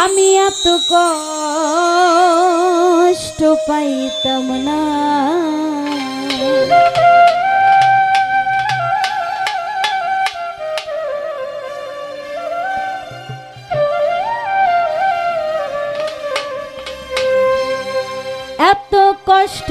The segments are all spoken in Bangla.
আমি এত কষ্ট পাইতাম না। এত কষ্ট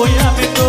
ওই আমি তো